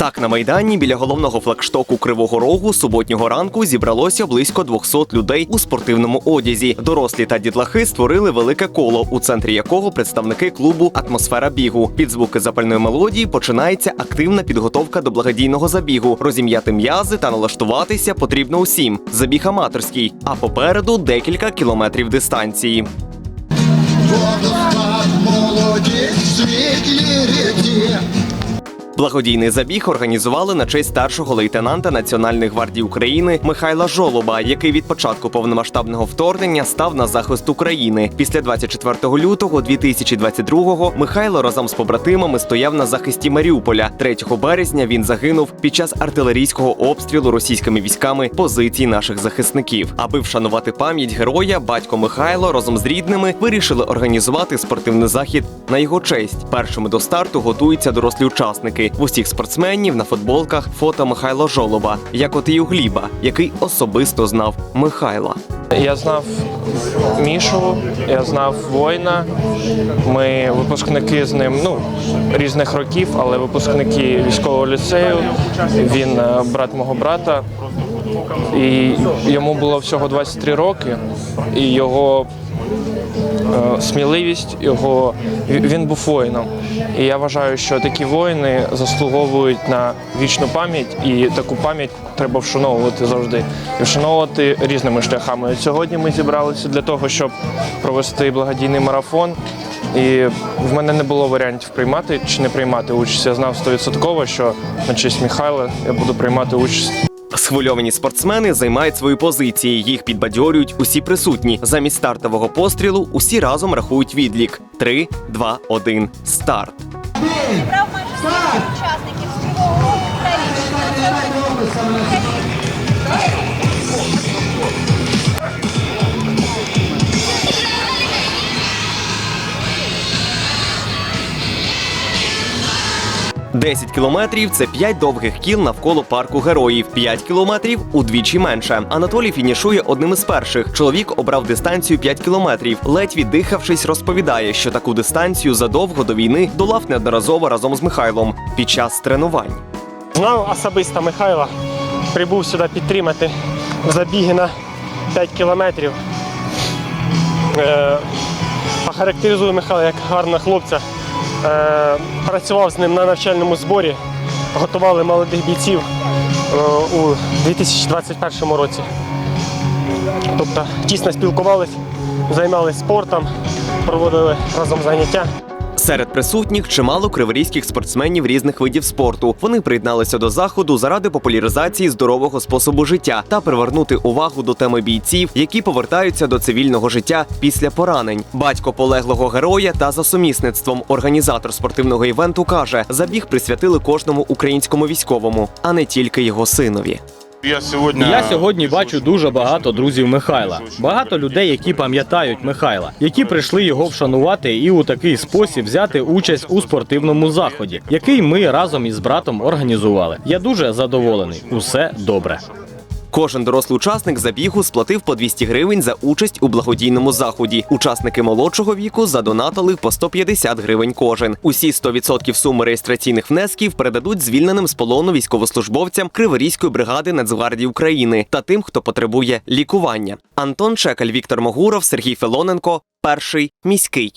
Так, на майдані біля головного флагштоку Кривого Рогу суботнього ранку зібралося близько 200 людей у спортивному одязі. Дорослі та дітлахи створили велике коло, у центрі якого представники клубу Атмосфера бігу. Під звуки запальної мелодії починається активна підготовка до благодійного забігу. Розім'яти м'язи та налаштуватися потрібно усім. Забіг аматорський, а попереду декілька кілометрів дистанції. Водоспад, молодість, світлі ріки. Благодійний забіг організували на честь старшого лейтенанта Національної гвардії України Михайла Жолоба, який від початку повномасштабного вторгнення став на захист України. Після 24 лютого 2022-го Михайло разом з побратимами стояв на захисті Маріуполя. 3 березня він загинув під час артилерійського обстрілу російськими військами позицій наших захисників. Аби вшанувати пам'ять героя, батько Михайло разом з рідними вирішили організувати спортивний захід на його честь. Першими до старту готуються дорослі учасники. В усіх спортсменів на футболках фото Михайла Жолоба, як от і у Гліба, який особисто знав Михайла. Я знав Мішу, я знав воїна. Ми випускники з ним ну, різних років, але випускники військового ліцею. Він е, брат мого брата. І йому було всього 23 роки, і його сміливість, його він був воїном. І я вважаю, що такі воїни заслуговують на вічну пам'ять, і таку пам'ять треба вшановувати завжди. І вшановувати різними шляхами. Сьогодні ми зібралися для того, щоб провести благодійний марафон. І в мене не було варіантів приймати чи не приймати участь. Я знав стовідсотково, що на честь Михайла я буду приймати участь. Схвильовані спортсмени займають свої позиції. Їх підбадьорюють усі присутні. Замість стартового пострілу усі разом рахують відлік: 3, 2, 1, старт. Учасників. 10 кілометрів це 5 довгих кіл навколо парку героїв, 5 кілометрів удвічі менше. Анатолій фінішує одним із перших. Чоловік обрав дистанцію 5 кілометрів. Ледь віддихавшись, розповідає, що таку дистанцію задовго до війни долав неодноразово разом з Михайлом під час тренувань. Знав особисто Михайла. Прибув сюди підтримати забіги на 5 кілометрів. Е, Охарактеризую Михайла як гарного хлопця. Е, працював з ним на навчальному зборі, готували молодих бійців е, у 2021 році. Тобто тісно спілкувалися, займалися спортом, проводили разом заняття. Серед присутніх чимало криворізьких спортсменів різних видів спорту. Вони приєдналися до заходу заради популяризації здорового способу життя та привернути увагу до теми бійців, які повертаються до цивільного життя після поранень. Батько полеглого героя та за сумісництвом організатор спортивного івенту каже: забіг присвятили кожному українському військовому, а не тільки його синові. Я сьогодні Я сьогодні бачу дуже багато друзів Михайла, багато людей, які пам'ятають Михайла, які прийшли його вшанувати і у такий спосіб взяти участь у спортивному заході, який ми разом із братом організували. Я дуже задоволений. Усе добре. Кожен дорослий учасник забігу сплатив по 200 гривень за участь у благодійному заході. Учасники молодшого віку задонатили по 150 гривень кожен. Усі 100% суми реєстраційних внесків передадуть звільненим з полону військовослужбовцям Криворізької бригади Нацгвардії України та тим, хто потребує лікування. Антон Чекаль, Віктор Могуров, Сергій Филоненко, перший міський.